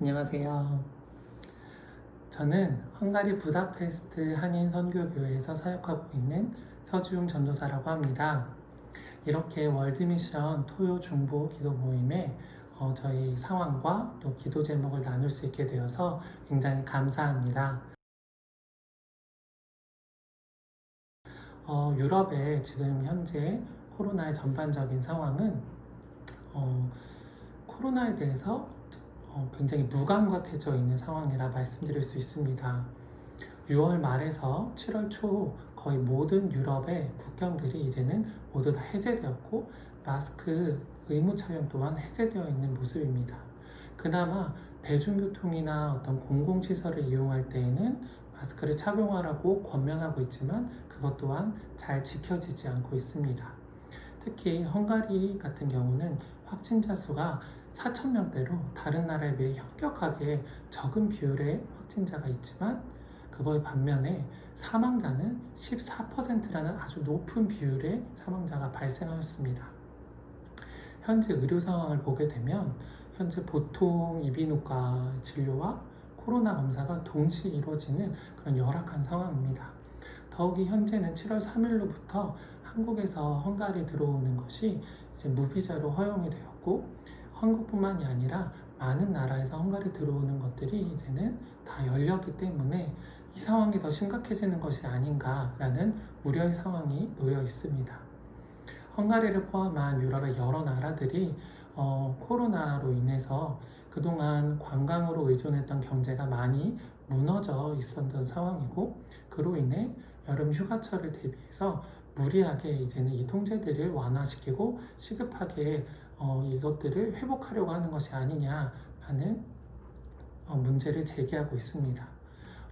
안녕하세요. 저는 헝가리 부다페스트 한인 선교교회에서 사역하고 있는 서주용 전도사라고 합니다. 이렇게 월드미션 토요 중보 기도 모임에 어, 저희 상황과 또 기도 제목을 나눌 수 있게 되어서 굉장히 감사합니다. 어, 유럽의 지금 현재 코로나의 전반적인 상황은 어, 코로나에 대해서 어, 굉장히 무감각해져 있는 상황이라 말씀드릴 수 있습니다. 6월 말에서 7월 초 거의 모든 유럽의 국경들이 이제는 모두 다 해제되었고 마스크 의무 착용 또한 해제되어 있는 모습입니다. 그나마 대중교통이나 어떤 공공시설을 이용할 때에는 마스크를 착용하라고 권면하고 있지만 그것 또한 잘 지켜지지 않고 있습니다. 특히 헝가리 같은 경우는 확진자 수가 4천 명대로 다른 나라에 비해 현격하게 적은 비율의 확진자가 있지만 그거의 반면에 사망자는 14%라는 아주 높은 비율의 사망자가 발생하였습니다. 현재 의료 상황을 보게 되면 현재 보통 이비인후과 진료와 코로나 검사가 동시에 이루어지는 그런 열악한 상황입니다. 더욱이 현재는 7월 3일로부터 한국에서 헝가리 들어오는 것이 이제 무비자로 허용이 되었고 한국뿐만이 아니라 많은 나라에서 헝가리 들어오는 것들이 이제는 다 열렸기 때문에 이 상황이 더 심각해지는 것이 아닌가라는 우려의 상황이 놓여 있습니다. 헝가리를 포함한 유럽의 여러 나라들이 어, 코로나로 인해서 그동안 관광으로 의존했던 경제가 많이 무너져 있었던 상황이고 그로 인해 여름 휴가철을 대비해서 무리하게 이제는 이 통제들을 완화시키고 시급하게 어, 이것들을 회복하려고 하는 것이 아니냐라는 어, 문제를 제기하고 있습니다.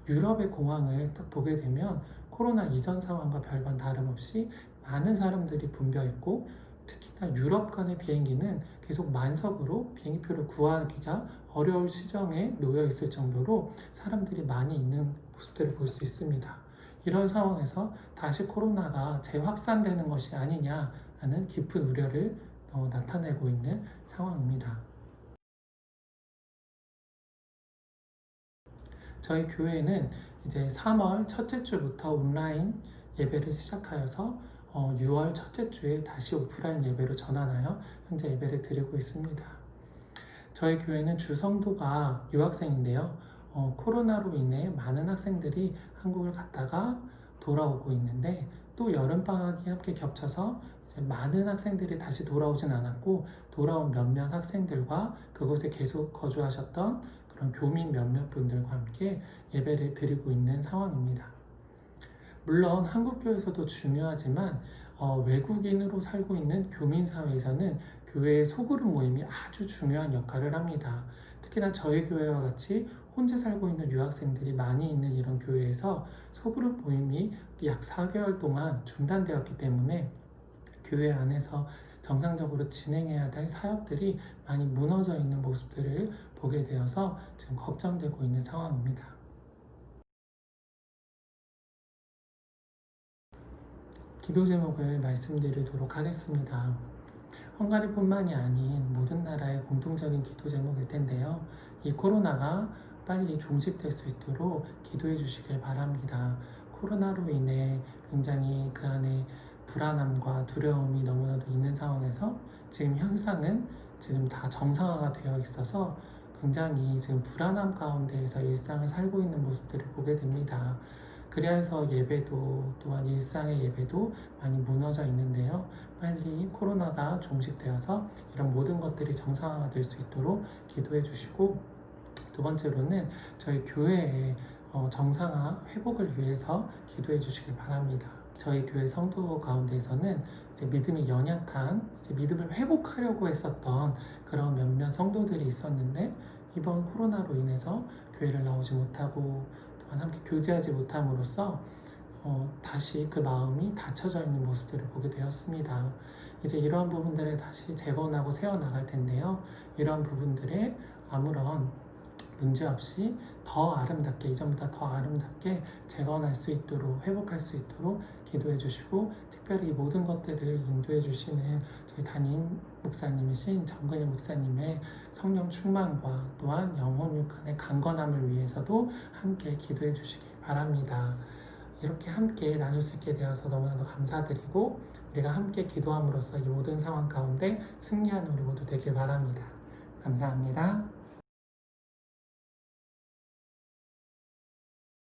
유럽의 공항을 딱 보게 되면 코로나 이전 상황과 별반 다름없이 많은 사람들이 붐벼 있고 특히나 유럽 간의 비행기는 계속 만석으로 비행기표를 구하기가 어려울 시정에 놓여 있을 정도로 사람들이 많이 있는 모습들을 볼 수 있습니다. 이런 상황에서 다시 코로나가 재확산되는 것이 아니냐라는 깊은 우려를 어, 나타내고 있는 상황입니다. 저희 교회는 이제 3월 첫째 주부터 온라인 예배를 시작하여서 어, 6월 첫째 주에 다시 오프라인 예배로 전환하여 현재 예배를 드리고 있습니다. 저희 교회는 주성도가 유학생인데요. 어, 코로나로 인해 많은 학생들이 한국을 갔다가 돌아오고 있는데 또 여름방학이 함께 겹쳐서 많은 학생들이 다시 돌아오진 않았고 돌아온 몇몇 학생들과 그곳에 계속 거주하셨던 그런 교민 몇몇 분들과 함께 예배를 드리고 있는 상황입니다. 물론 한국교회에서도 중요하지만 어, 외국인으로 살고 있는 교민 사회에서는 교회의 소그룹 모임이 아주 중요한 역할을 합니다. 특히나 저희 교회와 같이 혼자 살고 있는 유학생들이 많이 있는 이런 교회에서 소그룹 모임이 약 4개월 동안 중단되었기 때문에 교회 안에서 정상적으로 진행해야 될 사역들이 많이 무너져 있는 모습들을 보게 되어서 지금 걱정되고 있는 상황입니다. 기도 제목을 말씀드리도록 하겠습니다. 헝가리뿐만이 아닌 모든 나라의 공통적인 기도 제목일 텐데요. 이 코로나가 빨리 종식될 수 있도록 기도해 주시길 바랍니다. 코로나로 인해 굉장히 그 안에 불안함과 두려움이 너무나도 있는 상황에서 지금 현상은 지금 다 정상화가 되어 있어서 굉장히 지금 불안함 가운데에서 일상을 살고 있는 모습들을 보게 됩니다. 그래서 예배도 또한 일상의 예배도 많이 무너져 있는데요. 빨리 코로나가 종식되어서 이런 모든 것들이 정상화가 될 수 있도록 기도해 주시고 두 번째로는 저희 교회의 어, 정상화 회복을 위해서 기도해 주시길 바랍니다. 저희 교회 성도 가운데에서는 이제 믿음이 연약한 이제 믿음을 회복하려고 했었던 그런 몇몇 성도들이 있었는데 이번 코로나로 인해서 교회를 나오지 못하고 또한 함께 교제하지 못함으로써 어, 다시 그 마음이 닫혀져 있는 모습들을 보게 되었습니다. 이제 이러한 부분들을 다시 재건하고 세워나갈 텐데요. 이러한 부분들에 아무런 문제 없이 더 아름답게 이전보다 더 아름답게 재건할 수 있도록 회복할 수 있도록 기도해 주시고 특별히 이 모든 것들을 인도해 주시는 저희 담임 목사님이신 정근희 목사님의 성령 충만과 또한 영혼 육간의 강건함을 위해서도 함께 기도해 주시기 바랍니다. 이렇게 함께 나눌 수 있게 되어서 너무나도 감사드리고 우리가 함께 기도함으로써 이 모든 상황 가운데 승리하는 우리 모두 되길 바랍니다. 감사합니다.